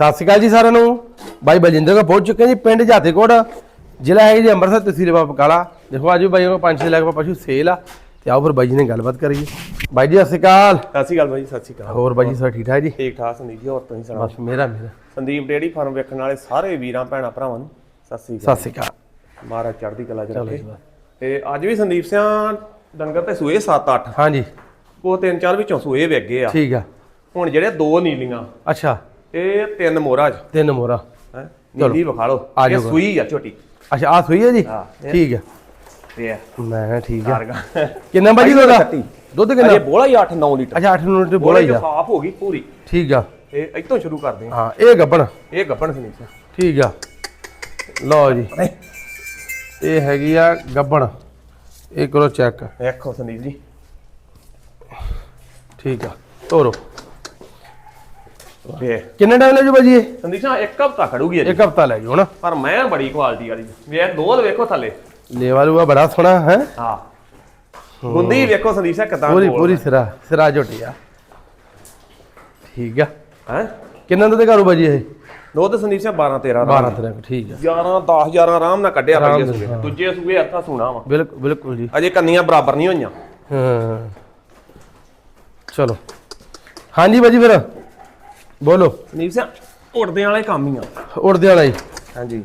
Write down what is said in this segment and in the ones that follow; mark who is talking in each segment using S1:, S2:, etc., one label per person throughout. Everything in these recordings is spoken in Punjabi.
S1: ਸਤਿ ਸ਼੍ਰੀ ਅਕਾਲ ਜੀ ਸਾਰਿਆਂ ਨੂੰ। ਬਾਈ ਬਲਜਿੰਦਰ ਕੋ ਪਹੁੰਚ ਚੁੱਕੇ ਜੀ ਪਿੰਡ ਜਾਤੇਕੋਟ ਜ਼ਿਲ੍ਹਾ ਹੈ ਜੀ ਅੰਮ੍ਰਿਤਸਰ ਤਹਿਸੀਲ ਬਕਾਲਾ ਦੇਖੋ ਅੱਜ ਵੀ ਬਾਈ ਪੰਜ ਛੇ ਲੱਖ ਪਸ਼ੂ ਸੇਲ ਆ। ਤੇ ਆਓ ਫਿਰ ਬਾਈ ਜੀ ਨੇ ਗੱਲਬਾਤ ਕਰੀਏ। ਬਾਈ ਜੀ ਸਤਿ ਸ਼੍ਰੀ ਅਕਾਲ।
S2: ਸਤਿ ਸ਼੍ਰੀ ਅਕਾਲ ਬਾਈ ਸਤਿ ਸ਼੍ਰੀ ਅਕਾਲ।
S1: ਹੋਰ ਬਾਈ ਜੀ ਸਭ ਠੀਕ ਠਾਕ ਜੀ?
S2: ਠੀਕ ਠਾਕ ਸੰਦੀਪ ਜੀ ਹੋਰ ਤੁਸੀਂ ਸੁਣਾਓ?
S1: ਬਸ ਮੇਰਾ ਮੇਰਾ।
S2: ਸੰਦੀਪ ਡੇੜੀ ਫਾਰਮ ਵੇਖਣ ਵਾਲੇ ਸਾਰੇ ਵੀਰਾਂ ਭੈਣਾਂ ਭਰਾਵਾਂ ਨੂੰ ਸਤਿ ਸ਼੍ਰੀ
S1: ਸਤਿ
S2: ਅਕਾਲ
S1: ਸ਼੍ਰੀ ਅਕਾਲ।
S2: ਮਹਾਰਾਜ ਚੜ੍ਹਦੀ ਕਲਾ ਚ ਰੱਖੇ। ਤੇ ਅੱਜ ਵੀ ਸੰਦੀਪ ਸਿਆਂ ਡੰਗਰ ਤੇ ਸੂਏ 7-8
S1: ਹਾਂਜੀ।
S2: ਕੋ ਤਿੰਨ ਚਾਰ ਵਿੱਚੋਂ ਸੂਏ ਵੇਗੇ ਆ।
S1: ਠੀਕ ਆ।
S2: ਹੁਣ ਜਿਹੜੇ ਦੋ ਨੀਲੀਆਂ।
S1: ਅੱਛਾ।
S2: ਇਹ ਤਿੰਨ ਮੋਹਰਾ ਚ।
S1: ਤਿੰਨ ਮੋਰਾ
S2: ਹੈ? ਨੀਲੀ ਵਿਖਾ ਲਓ। ਇਹ। ਸੂਈ ਆ ਝੋਟੀ।
S1: ਅੱਛਾ ਆ ਸੂਈ ਹੈ ਜੀ?
S2: ਹਾਂ, ਇਹ-
S1: ਠੀਕ ਆ।
S2: ਤੇ
S1: ਮੈਂ ਠੀਕ
S2: ਕਾਰਗਾ
S1: ਕਿੰਨਾ ਉਹਦਾ
S2: ਕੱਟੀ।
S1: ਦੁੱਧ ਕਿੰਨਾ?
S2: ਬੋਲਾ ਹੀ 8-9 ਲੀਟਰ।
S1: ਅੱਛਾ 8 ਮਿੰਟ ਬੋਲਾ ਹੀ
S2: ਹੀ
S1: ਆ।
S2: ਸਾਫ਼ ਹੋ ਗਈ ਪੂਰੀ।
S1: ਠੀਕ ਆ।
S2: ਤੇ ਇੱਥੋਂ ਸ਼ੁਰੂ ਕਰਦੇ ਆ।
S1: ਹਾਂ ਇਹ ਗੱਬਣ।
S2: ਇਹ ਗੱਬਣ ਸੰਦੀਪ ਸਿਆਂ
S1: ਠੀਕ ਆ। ਲਓ ਜੀ। ਇਹ ਹੈਗੀ ਆ ਗੱਬਣ। ਇਹ ਕਰੋ ਚੈੱਕ।
S2: ਵੇਖੋ ਸੰਦੀਪ ਜੀ।
S1: ਠੀਕ ਆ। ਤੋਰੋ।
S2: ਵੇ
S1: ਕਿੰਨੇ ਟਾਈਮ ਲੈ ਜੂ ਬਾਜੀ ਇਹ?
S2: ਸੰਦੀਪ ਸਿਆਂ ਇੱਕ ਹਫਤਾ ਖੜੂਗੀ ਅਜੇ।
S1: ਇੱਕ ਹਫਤਾ ਲੈ ਜੂ ਹਨਾ?
S2: ਪਰ ਮੈਂ ਬੜੀ ਕੁਆਲਿਟੀ ਵਾਲੀ ਵੇਖ ਦੋਲ ਵੇਖੋ ਥੱਲੇ।
S1: ਲੇਵਾ ਲੂਆ ਬੜਾ ਸੋਹਣਾ ਹੈ?
S2: ਹਾਂ। ਗੁੰਦੀ ਵੇਖੋ ਸੰਦੀਪ ਸਿੰਘ ਕਿਦਾਂ
S1: ਪੂਰੀ ਪੂਰੀ ਸਿਰਾ ਸਿਰਾ ਝੋਟੀ ਆ। ਠੀਕ ਆ।
S2: ਹੈ?
S1: ਕਿੰਨਾ ਦੁੱਧ ਕਰੂ ਬਾਜੀ ਇਹ?
S2: ਦੁੱਧ ਸੰਦੀਪ ਸਿੰਘ 12 13
S1: 12 ਤਰ੍ਹਾਂ ਠੀਕ ਆ।
S2: 11 10 11 ਆਰਾਮ ਨਾਲ ਕੱਢਿਆ
S1: ਨਾਲ,
S2: ਸੂਏ। ਦੂਜੇ ਸੂਏ ਅਰਥਾ ਸੁਣਾ ਵਾ।
S1: ਬਿਲਕੁਲ ਬਿਲਕੁਲ ਜੀ।
S2: ਅਜੇ ਕੰਨੀਆਂ ਬਰਾਬਰ ਨਹੀਂ ਹੋਈਆਂ।
S1: ਹਾਂ। ਚਲੋ। ਹਾਂਜੀ ਬਾਜੀ ਫਿਰ। ਬੋਲੋ।
S2: ਸੰਦੀਪ ਸਿੰਘ ਉੜਦੇ ਵਾਲੇ ਕੰਮ ਹੀ ਆ।
S1: ਉੜਦੇ ਵਾਲਾ
S2: ਹਾਂਜੀ।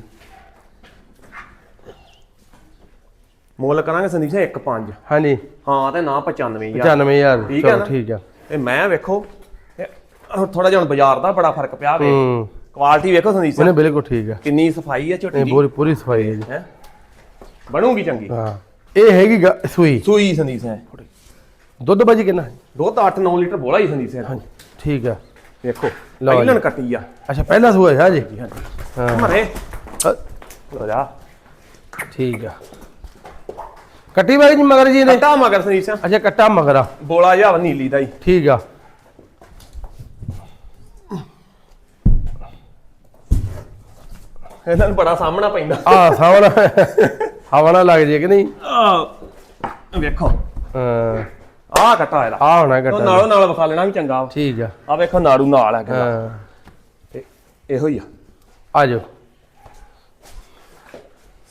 S2: ਮੁੱਲ ਕਰਾਂਗੇ ਸੰਦੀਪ ਸਿੰਘ 1.5
S1: ਹਾਂਜੀ।
S2: ਹਾਂ ਤੇ ਨਾ 95000
S1: 95000
S2: ਠੀਕ ਆ
S1: ਚਲੋ
S2: ਨਾ?
S1: ਠੀਕ ਆ।
S2: ਤੇ ਮੈਂ ਵੇਖੋ ਥੋੜਾ ਜਿਹਾ ਹੁਣ ਬਾਜ਼ਾਰ ਦਾ ਬੜਾ ਫ਼ਰਕ ਪਿਆ ਵੇ।
S1: ਹੂੰ।
S2: ਕੁਆਲਿਟੀ ਵੇਖੋ ਸੰਦੀਪ
S1: ਉਹਨੇ
S2: ਸਿੰਘ
S1: ਬਿਲਕੁਲ ਠੀਕ ਆ।
S2: ਕਿੰਨੀ ਸਫ਼ਾਈ ਹੈ ਝੋਟੀ
S1: ਇਹ
S2: ਦੀ।
S1: ਪੂਰੀ ਪੂਰੀ ਸਫ਼ਾਈ ਹੈ ਜੀ।
S2: ਹੈ? ਬਣੂਗੀ ਚੰਗੀ।
S1: ਹਾਂ। ਇਹ ਹੈਗੀ ਗ- ਸੂਈ।
S2: ਸੂਈ ਸੰਦੀਪ ਸਿੰਘ
S1: ਦੁੱਧ ਬਾਜੀ ਕਿੰਨਾ?
S2: ਦੁੱਧ 8-9 ਲੀਟਰ ਬੋਲਾ ਹੀ ਸੰਦੀਪ ਸਿੰਘ
S1: ਹਾਂਜੀ ਠੀਕ ਆ।
S2: ਵੇਖੋ
S1: ਲਓ
S2: ਪਹਿਲਣ ਕੱਟੀ ਆ।
S1: ਅੱਛਾ ਪਹਿਲਾ ਸੂਆ ਹੈ ਜੀ। ਹਾਂ।
S2: ਮਰੇ ਹੋ ਜਾ।
S1: ਠੀਕ ਆ। ਕੱਟੀ ਬਾਈ ਜੀ ਮਗਰ ਜੀ ਨੇ
S2: ਕੱਟਾ ਮਗਰ ਸਿੰਘ
S1: ਅੱਛਾ ਕੱਟਾ ਮਗਰ ਆ।
S2: ਬੋਲਾ ਵਾ ਨੀਲੀ ਦਾ ਹੀ।
S1: ਠੀਕ ਆ।
S2: ਇਹਨਾਂ ਨੂੰ ਬੜਾ ਸਾਹਮਣਾ ਪੈਂਦਾ।
S1: ਆ ਸਾਵਣਾ ਹਵਾ ਨਾ ਲੱਗ ਜੇ ਕਿ ਨਹੀਂ?
S2: ਆਹ, ਵੇਖੋ।
S1: ਹਾਂ।
S2: ਆਹ ਕੱਟਾ ਇਹਦਾ।
S1: ਆ ਹੋਣਾ
S2: ਉਹ ਨਾਲੋਂ ਨਾਲ ਵਿਖਾ ਲੈਣਾ ਵੀ ਚੰਗਾ ਵਾ।
S1: ਠੀਕ ਆ।
S2: ਆ ਵੇਖੋ ਨਾੜੂ ਨਾਲ ਹੈਗਾ
S1: ਹਾਂ।
S2: ਤੇ ਇਹੋ ਹੀ ਆ।
S1: ਆ ਜਾਓ।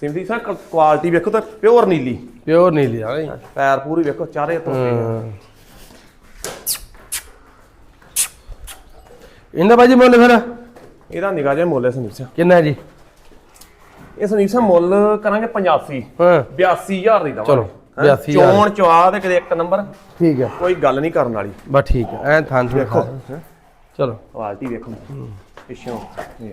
S2: ਸਿੰਧੀ ਸਾ ਕੁਆਲਿਟੀ ਵੇਖੋ ਤਾਂ ਪਿਓਰ ਨੀਲੀ।
S1: ਪਿਓਰ ਨਹੀਂ ਲਿਆ ਨਹੀਂ
S2: ਪੈਰ ਪੂਰੀ ਵੇਖੋ ਚਾਰੇ ਤੋਂ
S1: ਹਾਂ। ਇਹਦਾ ਬਾਜੀ ਮੁੱਲ ਫਿਰ?
S2: ਇਹਦਾ ਨਿਗਾਹ ਜਿਹਾ ਮੁੱਲ ਹੈ ਸੰਦੀਪ ਸਿੰਘ।
S1: ਕਿੰਨਾ ਜੀ?
S2: ਇਹ ਸੰਦੀਪ ਸਿੰਘ ਮੁੱਲ ਕਰਾਂਗੇ 85
S1: ਹਾਂ।
S2: 82000 ਦੀ ਦਵਾਂਗੇ।
S1: ਚਲੋ,
S2: ਹੈਂ?
S1: 82,000
S2: ਚੋਣ ਚਵਾ ਤੇ ਕਿਤੇ ਇੱਕ ਨੰਬਰ।
S1: ਠੀਕ ਆ
S2: ਕੋਈ ਗੱਲ ਨਹੀਂ ਕਰਨ ਵਾਲੀ।
S1: ਬਸ ਠੀਕ ਆ ਐ ਥਾਂ ਤੇ
S2: ਵੇਖੋ
S1: ਚਲੋ।
S2: ਕੁਆਲਿਟੀ ਵੇਖੋ ਪਿੱਛੋਂ। ਇਹ।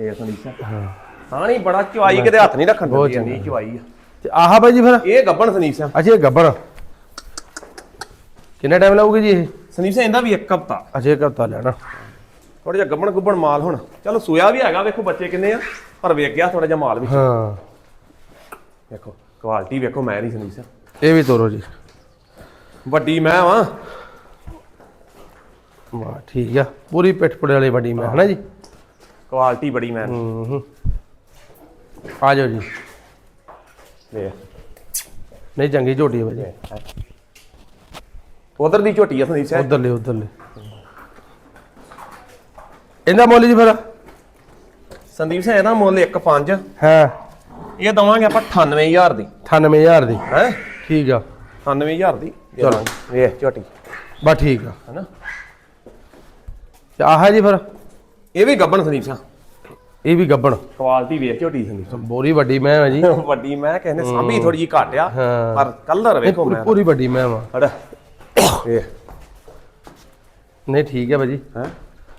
S2: ਇਹ ਸੰਦੀਪ ਸਿੰਘ ਹਾਂ। ਨਹੀਂ ਬੜਾ ਚਵਾਈ ਕਿਤੇ ਹੱਥ ਨਹੀਂ ਰੱਖਣ ਦਿੰਦੀ ਇੰਨੀ ਚਵਾਈ ਆ।
S1: ਤੇ ਆਹ ਬਾਜੀ ਫਿਰ?
S2: ਇਹ ਗੱਬਣ ਸਿੰਘ
S1: ਅੱਛਾ ਇਹ ਗੱਬਰ ਕਿੰਨਾ ਟਾਈਮ ਲਾਊਗੀ ਜੀ ਇਹ?
S2: ਸਿੰਘ ਇਹਦਾ ਵੀ ਇੱਕ ਹਫਤਾ।
S1: ਅਜੇ ਇੱਕ ਹਫਤਾ ਲੈਣਾ।
S2: ਥੋੜਾ ਜਿਹਾ ਗੱਬਣ ਗੁੱਬਣ ਮਾਲ ਹੁਣ। ਚਲੋ ਸੋਇਆ ਵੀ ਹੈਗਾ ਵੇਖੋ ਬੱਚੇ ਕਿੰਨੇ ਆ। ਪਰ ਵੇਖ ਗਿਆ ਥੋੜਾ ਜਿਹਾ ਮਾਲ ਵੀ।
S1: ਹਾਂ।
S2: ਵੇਖੋ ਕੁਆਲਿਟੀ ਵੇਖੋ ਮੈਂ ਨਹੀਂ ਸੰਦੀਪ ਸਿੰਘ
S1: ਇਹ ਵੀ ਤੋਰੋ ਜੀ।
S2: ਵੱਡੀ ਮੈਂ ਵਾਂ।
S1: ਵਾਹ ਠੀਕ ਆ। ਪੂਰੀ ਪਿੱਠ ਪੁੜੇ ਵਾਲੀ ਵੱਡੀ ਮੈਂ ਹਨਾ ਜੀ?
S2: ਕੁਆਲਿਟੀ ਬੜੀ ਮੈਂ।
S1: ਹੂੰ ਹੂੰ ਆ ਜਾਓ ਜੀ। ਨਹੀਂ ਚੰਗੀ ਝੋਟੀ ਬਾਜੀ
S2: ਉਧਰ ਦੀ ਝੋਟੀ ਆ ਸੰਦੀਪ ਸਿੰਘ
S1: ਉਧਰ ਲੈ ਉਧਰ ਲੈ ਇਹਦਾ ਮੁੱਲ ਜੀ ਫਿਰ?
S2: ਸੰਦੀਪ ਸਿੰਘ ਇਹਦਾ ਮੁੱਲ 1.5
S1: ਹਾਂ।
S2: ਇਹ ਦਵਾਂਗੇ ਆਪਾਂ 98000 ਦੀ।
S1: 98000 ਦੀ।
S2: ਹੈ?
S1: ਠੀਕ ਆ।
S2: 98000 ਦੀ।
S1: ਚਲੋ।
S2: ਵੇਖ ਝੋਟੀ।
S1: ਬਸ ਠੀਕ ਆ।
S2: ਹਨਾ?
S1: ਤੇ ਆਹ ਜੀ ਫਿਰ?
S2: ਇਹ ਵੀ ਗੱਬਣ ਸੰਦੀਪ ਸਿੰਘ
S1: ਇਹ ਵੀ ਗੱਬਣ।
S2: ਕੁਆਲਿਟੀ ਵੇਖ ਝੋਟੀ ਸੰਦੀਪ
S1: ਬੋਰੀ ਵੱਡੀ ਮੈਂ ਆ ਜੀ।
S2: ਵੱਡੀ ਮੈਂ ਕਹਿੰਦੇ ਸਾਂਭੀ ਥੋੜੀ ਜੀ ਘੱਟ ਆ। ਪਰ ਕਲਰ ਵੇਖੋ
S1: ਪੂਰੀ
S2: ਮੈਂ।
S1: ਪੂਰੀ ਵੱਡੀ ਮੈਂ ਵਾ।
S2: ਹੜਾ ਵੇਖ।
S1: ਨਹੀਂ ਠੀਕ ਹੈ ਬਾਜੀ
S2: ਹੈ?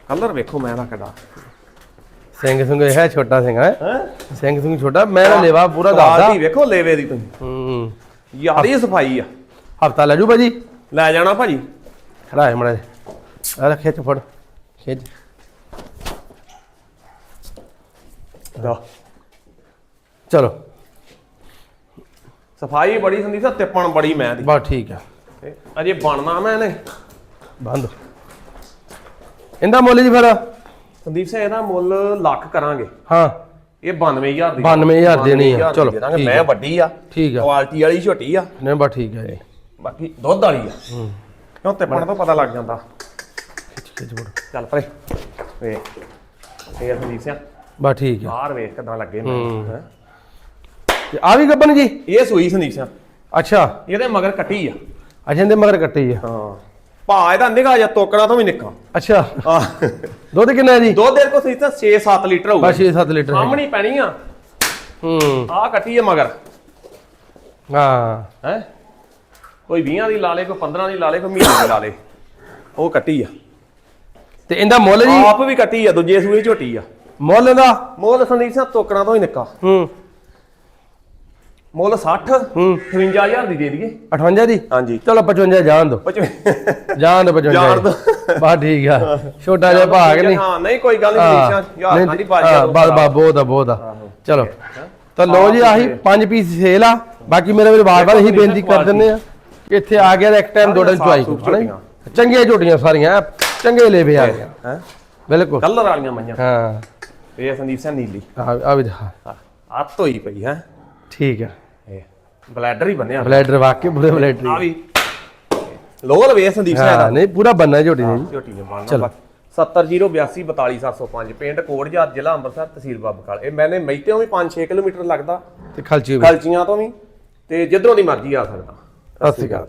S2: ਕਲਰ ਵੇਖੋ ਮੈਂ ਦਾ ਕਿੱਡਾ
S1: ਸਿੰਘ ਸਿੰਘ ਇਹ ਹੈ ਛੋਟਾ ਸਿੰਘ ਹੈ।
S2: ਹੈ?
S1: ਸਿੰਘ ਸਿੰਘ ਛੋਟਾ ਮੈਂ ਨਾ ਲੇਵਾ ਪੂਰਾ ਦੱਸਦਾ।
S2: ਕੁਆਲਿਟੀ ਵੇਖੋ ਲੇਵੇ ਦੀ ਤੁਸੀਂ।
S1: ਹੂੰ।
S2: ਯਾਰੀ ਸਫ਼ਾਈ ਆ।
S1: ਹਫਤਾ ਲੈ ਜੂ ਬਾਜੀ
S2: ਲੈ ਜਾਣਾ ਭਾਜੀ।
S1: ਖੜਾ ਹੈ ਮੜਾ ਆ ਖਿੱਚ ਫੜ। ਖਿੱਚ।
S2: ਲਓ।
S1: ਚਲੋ।
S2: ਸਫ਼ਾਈ ਬੜੀ ਸੰਦੀਪ ਸਿੰਘ ਤਿੱਪਣ ਬੜੀ ਮੈਂ ਦੀ।
S1: ਬਸ ਠੀਕ ਆ।
S2: ਤੇ ਅਜੇ ਬਣਨਾ ਮੈਂ ਇਹਨੇ।
S1: ਬੰਦ। ਇਹਦਾ ਮੁੱਲ ਜੀ ਫਿਰ?
S2: ਸੰਦੀਪ ਸਿੰਘ ਇਹਦਾ ਮੁੱਲ ਲੱਖ ਕਰਾਂਗੇ।
S1: ਹਾਂ।
S2: ਇਹ 92000 ਦੀ
S1: 92,000 ਦੇਣੀ ਆ,
S2: 92,000
S1: ਚਲੋ,
S2: ਮੈਂ
S1: ਆ।
S2: ਵੱਡੀ ਆ।
S1: ਠੀਕ ਆ।
S2: ਕੁਆਲਿਟੀ ਵਾਲੀ ਝੋਟੀ ਆ।
S1: ਨਹੀਂ ਬਸ ਠੀਕ ਹੈ ਜੀ।
S2: ਬਾਕੀ ਦੁੱਧ ਵਾਲੀ ਆ। ਕਿਉਂ ਤਿੱਪਣ ਤੋਂ ਪਤਾ ਲੱਗ ਜਾਂਦਾ।
S1: ਖਿੱਚ ਖਿੱਚ ਫੜ
S2: ਚੱਲ ਪਰੇ। ਵੇ ਇਹ ਸੰਦੀਪ ਸਿੰਘ।
S1: ਬਸ ਠੀਕ ਆ।
S2: ਬਾਹਰ ਵੇਖ ਕਿਦਾਂ ਲੱਗੇ ਮੈਨੂੰ ਹੈਂ।
S1: ਤੇ ਆ ਵੀ ਗੱਬਨ ਜੀ?
S2: ਇਹ ਸੂਈ ਸੰਦੀਪ ਸਿੰਘ।
S1: ਅੱਛਾ।
S2: ਇਹਦੇ ਮਗਰ ਕੱਟੀ ਆ।
S1: ਅਜੇ ਦੇ ਮਗਰ ਕੱਟੀ ਆ।
S2: ਹਾਂ। ਭਾ ਇਹਦਾ ਨਿਗਾ ਜਾਂ ਤੋਕਣਾ ਤੋਂ ਵੀ ਨਿੱਕਾ।
S1: ਅੱਛਾ।
S2: ਆ।
S1: ਦੁੱਧ ਕਿੰਨਾ ਹੈ ਜੀ?
S2: ਦੁੱਧ ਦੇ ਕੋ ਸੰਦੀਪ ਸਿੰਘ 6-7 ਲੀਟਰ ਹੋਊਗਾ।
S1: ਬਸ 6-7 ਲੀਟਰ ਹੈ।
S2: ਸਾਹਮਣੀ ਪੈਣੀ ਆ।
S1: ਹੂੰ।
S2: ਆ ਕੱਟੀ ਆ ਮਗਰ।
S1: ਹਾਂ।
S2: ਹੈ? ਕੋਈ 20 ਦੀ ਲਾ ਲੇ ਕੋਈ 15 ਦੀ ਲਾ ਲੇ ਕੋਈ ਮਹੀਨੇ ਦੀ ਲਾ ਲੇ। ਉਹ ਕੱਟੀ ਆ।
S1: ਤੇ ਇਹਦਾ ਮੁੱਲ ਜੀ?
S2: ਆਪ ਵੀ ਕੱਟੀ ਆ ਦੂਜੇ ਸੂਏ ਝੋਟੀ ਆ।
S1: ਮੁੱਲ ਇਹਦਾ?
S2: ਮੁੱਲ ਸੰਦੀਪ ਸਿੰਘ ਤੋਕਣਾ ਤੋਂ ਹੀ ਨਿੱਕਾ।
S1: ਹੂੰ।
S2: ਮੁੱਲ 60
S1: ਹੂੰ।
S2: 55000 ਦੀ ਦੇ ਦਈਏ।
S1: 58 ਦੀ
S2: ਹਾਂਜੀ।
S1: ਚਲੋ 55 ਜਾਣ ਦੋ।
S2: ਪਚਵ-
S1: ਜਾਣ ਦੋ 55
S2: ਜਾਣ ਦਿਓ।
S1: ਬਸ ਠੀਕ ਆ। ਛੋਟਾ ਜਿਹਾ ਭਾਗ ਨਹੀਂ।
S2: ਹਾਂ ਨਹੀਂ ਕੋਈ ਗੱਲ ਨਹੀਂ ਯਾਰ ਕਾਂਡੀ ਬਾਜੀ
S1: ਹਾਂ, ਬਸ ਬਸ ਬਹੁਤ ਆ ਬਹੁਤ ਆ। ਚਲੋ। ਤਾਂ ਲੋ ਜੀ ਆਹੀ ਪੰਜ ਪੀਸ ਸੇਲ ਆ। ਬਾਕੀ ਮੇਰੇ ਵੀਰ ਬਾਰ ਇਹੀ ਬੇਨਤੀ ਕਰ ਦਿੰਦੇ ਆ। ਇੱਥੇ ਆ ਗਿਆ ਇੱਕ ਟਾਈਮ ਦੋ ਟਾਈਮ ਚੁਆਈ? ਚੰਗੀਆਂ ਝੋਟੀਆਂ ਸਾਰੀਆਂ। ਚੰਗੇ ਲੇਵੇ ਆ ਗਿਆ
S2: ਹੈ?
S1: ਬਿਲਕੁਲ।
S2: ਕਲਰ ਵਾਲੀਆਂ ਮਈਆਂ।
S1: ਹਾਂ।
S2: ਇਹ ਸੰਦੀਪ ਸਿੰਘ ਨੀਲੀ।
S1: ਆ ਆ ਵੀ ਦਿਖਾ।
S2: ਅੱਤ ਹੋਈ ਪਈ ਹੈ।
S1: ਠੀਕ ਆ
S2: ਇਹ ਬਲੈਡਰ ਹੀ ਬੰਨਿਆ
S1: ਬਲੈਡਰ ਵਾਕੇ ਪੂਰੇ ਬਲੈਡਰ
S2: ਆ ਵੀ ਲੋਲ ਵੇ ਸੰਦੀਪ ਸਿੰਘ
S1: ਹਾਂ
S2: ਦਾ
S1: ਨਹੀਂ ਪੂਰਾ ਬੰਨਾ ਝੋਟੀ ਨੇ ਜੀ।
S2: ਝੋਟੀ ਨੇ ਬੰਨਣਾ 70082 ਪਿੰਡ ਕੋੜਜਾਰ ਜ਼ਿਲ੍ਹਾ ਅੰਮ੍ਰਿਤਸਰ ਤਹਿਸੀਲ ਬਾਬਕਾਲ ਇਹ ਮੈਨੇ ਮੈਤਿਓਂ ਵੀ 5-6 ਕਿਲੋਮੀਟਰ ਲੱਗਦਾ।
S1: ਤੇ ਖਲਚੀ ਵੀ।
S2: ਖਲਚੀਆਂ ਤੋਂ ਵੀ। ਤੇ ਜਿੱਧਰੋਂ ਦੀ ਮਰਜ਼ੀ ਆ ਸਕਦਾ।
S1: ਸਤਿ ਸ਼੍ਰੀ ਅਕਾਲ।